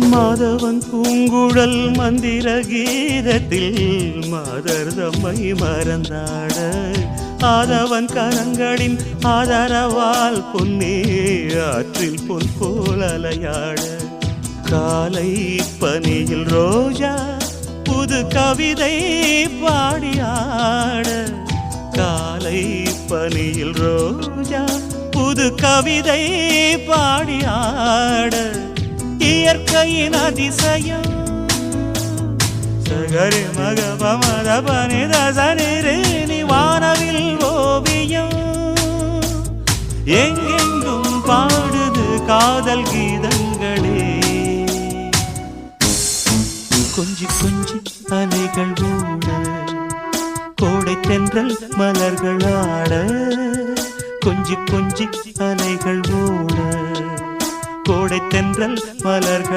மாதவன் பூங்குழல் மந்திர கீதத்தில் மாதர் தம்மை மறந்தாட. ஆதவன் கரங்களின் ஆதரவால் பொன்னே ஆற்றில் பொன் போல் அலையாட. காலை பனியில் ரோஜா புது கவிதை பாடியாட. காலை பனியில் ரோஜா புது கவிதை பாடியாட. இயற்கையின் அதிசயம். சகரி மக பமத நீ வானவில் ஓவியம். எங்கெங்கும் பாடுது காதல் கீதங்களே. கொஞ்சி கொஞ்சி அலைகள் ஓட கோடை தென்றல் மலர்கள் ஆட கொஞ்சி கொஞ்சி அலைகள் ஓட கோடை தென்றல் மலர்கள்.